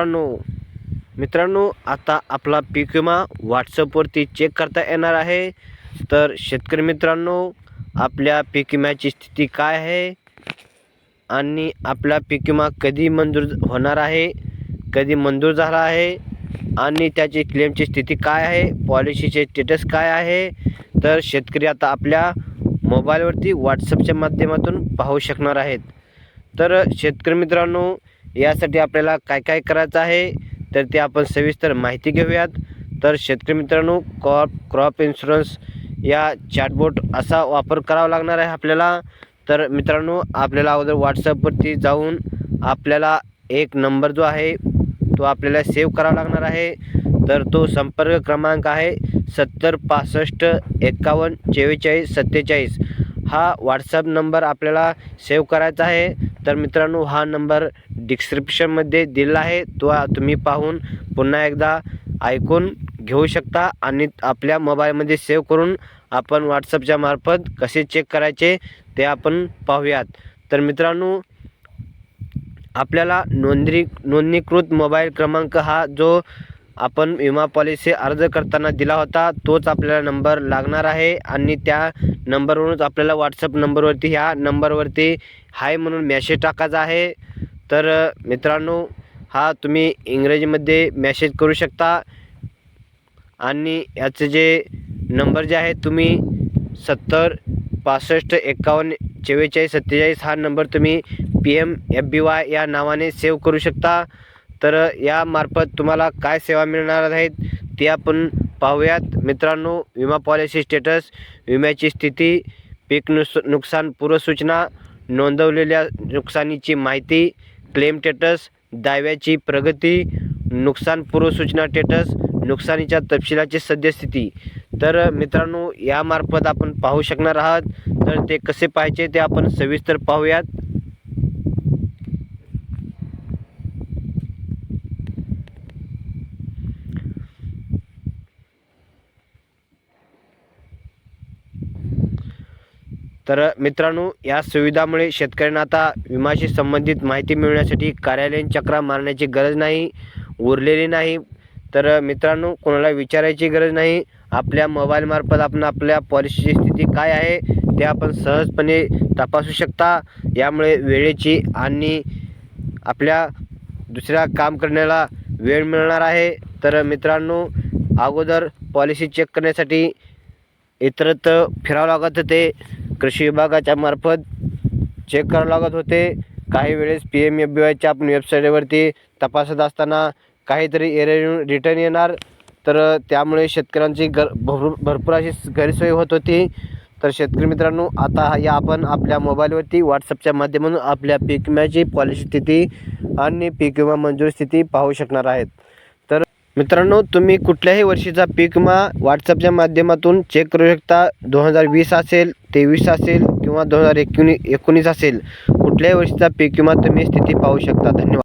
मित्रांनो मित्रांनो आता आपला पीक विमा व्हॉट्सअपवरती चेक करता येणार आहे. तर शेतकरी मित्रांनो आपल्या पीक विम्याची स्थिती काय आहे? आणि आपला पीक विमा कधी मंजूर होणार आहे? कधी मंजूर झाला आहे? आणि त्याची क्लेमची स्थिती काय आहे? पॉलिसीचे स्टेटस काय आहे? तर शेतकरी आता आपल्या मोबाईलवरती व्हॉट्सअपच्या माध्यमातून पाहू शकणार आहेत. तर शेतकरी मित्रांनो यासाठी आपल्याला काय काय करायचं आहे तर ते आपण सविस्तर माहिती घेऊयात. तर शेतकरी मित्रांनो क्रॉप क्रॉप इन्शुरन्स या चॅटबोट असा वापर करावा लागणार आहे आपल्याला. तर मित्रांनो आपल्याला अगोदर व्हॉट्सअपवरती जाऊन आपल्याला एक नंबर जो आहे तो आपल्याला सेव्ह करावा लागणार आहे. तर तो संपर्क क्रमांक आहे सत्तर पासष्ट एकावन्न चव्वेचाळीस सत्तेचाळीस. हा व्हॉट्सअप नंबर आपल्याला सेव्ह करायचा आहे. तर मित्रांनो हा नंबर डिस्क्रिप्शनमध्ये दिला आहे. तो तुम्ही पाहून पुन्हा एकदा ऐकून घेऊ शकता आणि आपल्या मोबाईलमध्ये सेव्ह करून आपण व्हॉट्सअपच्या मार्फत कसे चेक करायचे ते आपण पाहूयात. तर मित्रांनो आपल्याला नोंदणी नोंदणीकृत मोबाईल क्रमांक हा जो आपण विमा पॉलिसी अर्ज करताना दिला होता तोच आपल्याला नंबर लागणार आहे आणि त्या नंबरवरूनच आपल्याला व्हॉट्सअप नंबरवरती ह्या नंबरवरती हाय म्हणून मॅसेज टाकायचा आहे. तर मित्रांनो हा तुम्ही इंग्रजीमध्ये मॅसेज करू शकता आणि याचे जे नंबर जे आहे तुम्ही सत्तर पासष्ट एकावन्न चव्वेचाळीस सत्तेचाळीस हा नंबर तुम्ही P M F B Y या नावाने सेव्ह करू शकता. तर यामार्फत तुम्हाला काय सेवा मिळणार आहेत ते आपण पाहूयात. मित्रांनो विमा पॉलिसी स्टेटस विम्याची स्थिती पीक नुस नुकसान पूर्वसूचना नोंदवलेल्या नुकसानीची माहिती क्लेम स्टेटस दाव्याची प्रगती नुकसान पूर्वसूचना स्टेटस नुकसानीच्या तपशिलाची सद्यस्थिती. तर मित्रांनो यामार्फत आपण पाहू शकणार आहात. तर ते कसे पाहायचे ते आपण सविस्तर पाहूयात. तर मित्रांनो या सुविधामुळे शेतकऱ्यांना आता विमाशी संबंधित माहिती मिळवण्यासाठी कार्यालयीन चक्रा मारण्याची गरज नाही उरलेली नाही. तर मित्रांनो कोणाला विचारायची गरज नाही. आपल्या मोबाईलमार्फत आपण आपल्या पॉलिसीची स्थिती काय आहे ते आपण सहजपणे तपासू शकता. यामुळे वेळेची आणि आपल्या दुसऱ्या काम करण्याला वेळ मिळणार आहे. तर मित्रांनो अगोदर पॉलिसी चेक करण्यासाठी इतरत्र फिरावं लागत होते. कृषी विभागाच्या मार्फत चेक करावं लागत होते. काही वेळेस पी एम एफ बी वायच्या आपण वेबसाईटवरती तपासत असताना काहीतरी एरर रिटर्न येणार. तर त्यामुळे शेतकऱ्यांची गर भरपूर भरपूर अशी गैरसोय होत होती. तर शेतकरी मित्रांनो आता या आपण आपल्या मोबाईलवरती व्हॉट्सअपच्या माध्यमातून आपल्या पीक विम्याची पॉलिसी स्थिती आणि पीक विमा मंजूर स्थिती पाहू शकणार आहेत. मित्रांनो तुम्ही कुठल्याही वर्षीचा पीक विमा व्हॉट्सअपच्या माध्यमातून चेक करू शकता. दोन हजार वीस असेल तेवीस असेल किंवा दोन हजार एकोणी एकोणीस असेल कुठल्याही वर्षीचा पीक विमा तुम्ही स्थिती पाहू शकता. धन्यवाद.